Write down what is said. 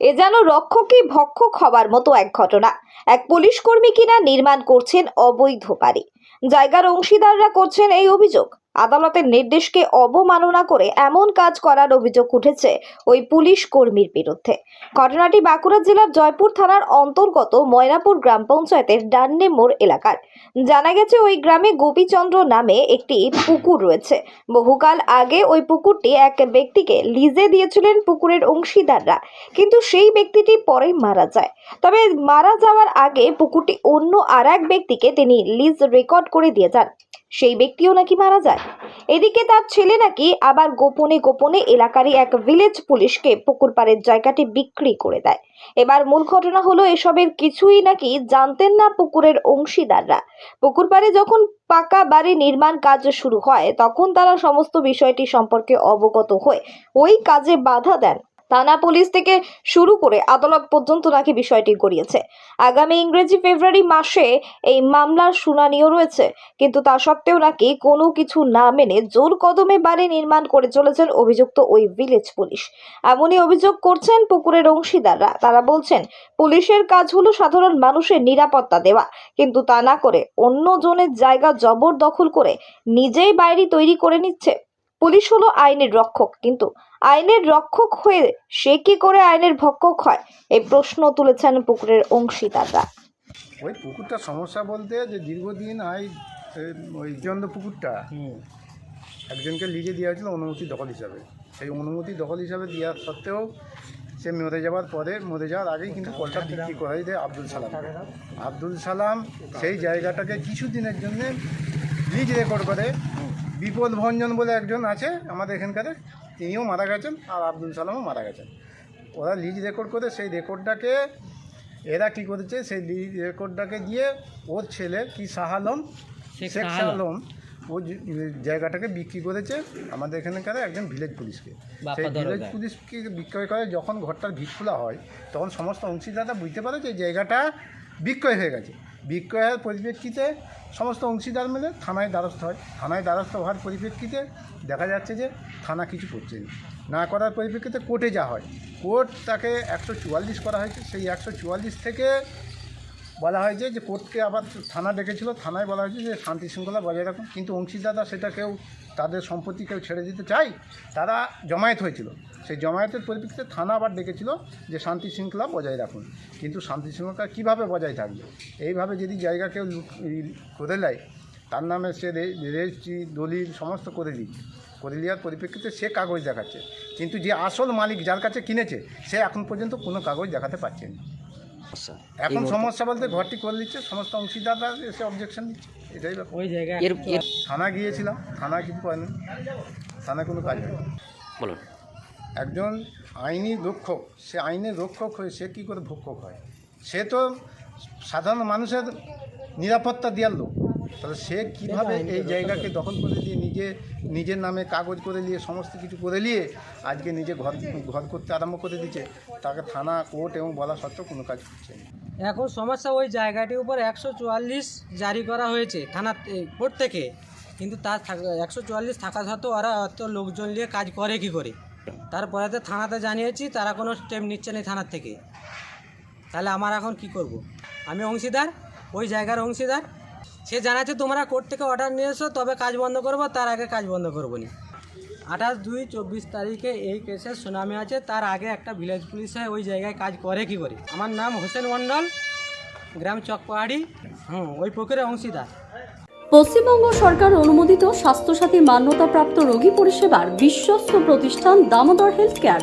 এ যেন রক্ষকে ভক্ষক হবার মতো এক ঘটনা। এক পুলিশ কর্মী কিনা নির্মাণ করছেন অবৈধ বাড়ি। জায়গার অংশীদাররা করছেন এই অভিযোগ। আদালতের নির্দেশকে অবমাননা করে এমন কাজ করার অভিযোগ উঠেছে ওই পুলিশ কর্মীর বিরুদ্ধে। ঘটনাটি বাঁকুড়া জেলার জয়পুর থানার অন্তর্গত ময়নাপুর গ্রাম পঞ্চায়েতের ডান্নে মোড় এলাকার। জানা গেছে ওই গ্রামে গোপীচন্দ্র নামে একটি পুকুর রয়েছে। বহুকাল আগে ওই পুকুরটি এক ব্যক্তিকে লিজে দিয়েছিলেন পুকুরের অংশীদাররা, কিন্তু সেই ব্যক্তিটি পরে মারা যায়। তবে মারা যাওয়ার আগে পুকুরটি অন্য আর এক ব্যক্তিকে তিনি লিজ রেকর্ড করে দিয়ে যান। সেই ব্যক্তিও নাকি মারা যায়। এদিকে তার ছেলে নাকি আবার গোপনে গোপনে এলাকারই এক ভিলেজ পুলিশকে পুকুর পাড়ের জায়গাটি বিক্রি করে দেয়। এবার মূল ঘটনা হলো, এসবের কিছুই নাকি জানতেন না পুকুরের অংশীদাররা। পুকুর পাড়ে যখন পাকা বাড়ি নির্মাণ কাজ শুরু হয়, তখন তারা সমস্ত বিষয়টি সম্পর্কে অবগত হয়ে ওই কাজে বাধা দেন। থানা পুলিশ থেকে শুরু করে আদালত পর্যন্ত নাকি বিষয়টি গড়িয়েছে। আগামী ইংরেজি ফেব্রুয়ারি মাসে এই মামলার শুনানিও রয়েছে, কিন্তু তা সত্ত্বেও নাকি কোনো কিছু না মেনে জোর কদমে বাড়ি নির্মাণ করে চলেছেন অভিযুক্ত ওই ভিলেজ পুলিশ। এমনই অভিযোগ করছেন পুকুরের অংশীদাররা। তারা বলছেন, পুলিশের কাজ হলো সাধারণ মানুষের নিরাপত্তা দেওয়া, কিন্তু তা না করে অন্য জনের জায়গা জবরদখল করে নিজেই বাইরে তৈরি করে নিচ্ছে। পুলিশ হলো আইনের রক্ষক কিন্তু আইনের রক্ষক হয়ে সে কি করে আইনের ভক্ষক হয়? এই প্রশ্ন তুলেছেন পুকুরের অংশীদাররা। ওই পুকুরটার সমস্যা বলতে যে দীর্ঘদিন আই ওই জন্দ পুকুরটা একজনকে লিজে দেওয়া হয়েছিল অনুমতি দখল হিসাবে। সেই অনুমতি দখল হিসাবে দেওয়া সত্ত্বেও সে মরে যাওয়ার পরে মরে যাওয়ার আগেই কিন্তু কলটা বিক্রি করাই দেয় আব্দুল সালাম আব্দুল সালাম সেই জায়গাটাকে কিছুদিনের জন্য লিজ রেকর্ড করে বিপদ ভঞ্জন বলে একজন আছে আমাদের এখানকার তিনিও মারা গেছেন আর আব্দুল সালামও মারা গেছেন। ওরা লিজ রেকর্ড করে সেই রেকর্ডটাকে এরা কি করেছে সেই লিজ রেকর্ডটাকে দিয়ে ওর ছেলে কি শাহ আলম শেখ। আলম। ও জায়গাটাকে বিক্রি করেছে আমাদের এখানকার একজন ভিলেজ পুলিশকে। সেই ভিলেজ পুলিশকে বিক্রয় করে যখন ঘরটার ভিত খোলা হয় তখন সমস্ত অংশীদাররা বুঝতে পারে যে জায়গাটা বিক্রয় হয়ে গেছে। বিক্রয়ের পরিপ্রেক্ষিতে সমস্ত অংশীদার মিলে থানায় দ্বারস্থ হয়। থানায় দ্বারস্থ হওয়ার পরিপ্রেক্ষিতে দেখা যাচ্ছে যে থানা কিছু করছে না। করার পরিপ্রেক্ষিতে কোর্টে যা হয়। কোর্ট তাকে একশো চুয়াল্লিশ করা হয়েছে। সেই একশো চুয়াল্লিশ থেকে বলা হয়েছে যে কোর্টকে আবার থানা ডেকেছিল, থানায় বলা হয়েছে যে শান্তি শৃঙ্খলা বজায় রাখুন। কিন্তু অংশীদাররা সেটা কেউ, তাদের সম্পত্তি কেউ ছেড়ে দিতে চায় তারা জমায়েত হয়েছিল। সেই জমায়েতের পরিপ্রেক্ষিতে থানা আবার ডেকেছিল যে শান্তি শৃঙ্খলা বজায় রাখুন। কিন্তু শান্তি শৃঙ্খলা কীভাবে বজায় থাকবে? এইভাবে যদি জায়গা কেউ করে নেয়, তার নামে সে রেজিস্ট্রি, দলিল সমস্ত করে দিচ্ছে। করে দেওয়ার পরিপ্রেক্ষিতে সে কাগজ দেখাচ্ছে। কিন্তু যে আসল মালিক যার কাছে কিনেছে, সে এখন পর্যন্ত কোনো কাগজ দেখাতে পারছে না। এখন সমস্যা বলতে ঘরটি করে দিচ্ছে সমস্ত অংশীদাররা এসে অবজেকশন দিচ্ছে এটাই ব্যাপার। ওই জায়গায় থানা গিয়েছিলাম থানা কিছু পাইনি থানা কোনো কাজ হয়নি বলুন। একজন আইনি রক্ষক সে আইনের রক্ষক হয়ে সে কী করে ভক্ষক হয়? সে তো সাধারণ মানুষের নিরাপত্তা দেওয়ার লোক। তাহলে সে কীভাবে এই জায়গাকে দখল করে দিয়ে নিজে নিজের নামে কাগজ করে নিয়ে সমস্ত কিছু করে নিয়ে আজকে নিজে ঘর ঘর করতে আরম্ভ করে দিচ্ছে তাকে থানা কোর্ট এবং বলা সত্ত্বেও কোনো কাজ করছে এখন সমস্যা ওই জায়গাটির উপর একশো চুয়াল্লিশ জারি করা হয়েছে থানা কোর্ট থেকে। কিন্তু তার একশো চুয়াল্লিশ থাকা সত্ত্বেও ওরা অত লোকজন নিয়ে কাজ করে কি করে? তারপরে তো থানাতে জানিয়েছি তারা কোনো স্টেপ নিচ্ছে না থানার থেকে। তাহলে আমার এখন কি করব। আমি অংশীদার ওই জায়গার অংশীদার সে জানাচ্ছে, তোমরা কোর্ট থেকে অর্ডার নিয়ে এসো, তবে কাজ বন্ধ করব, তার আগে কাজ বন্ধ করব না আঠাশ দুই চব্বিশ তারিখে এই কেসের সুনামি আছে, তার আগে একটা ভিলেজ পুলিশে ওই জায়গায় কাজ করে কি করে? আমার নাম হোসেন মণ্ডল, গ্রাম চকপাহাড়ি, হুম, ওই পুকুরে অংশীদার। পশ্চিমবঙ্গ সরকার অনুমোদিত স্বাস্থ্যসাথী মান্যতাপ্রাপ্ত রোগী পরিষেবার বিশ্বস্ত প্রতিষ্ঠান দামোদর হেলথ কেয়ার।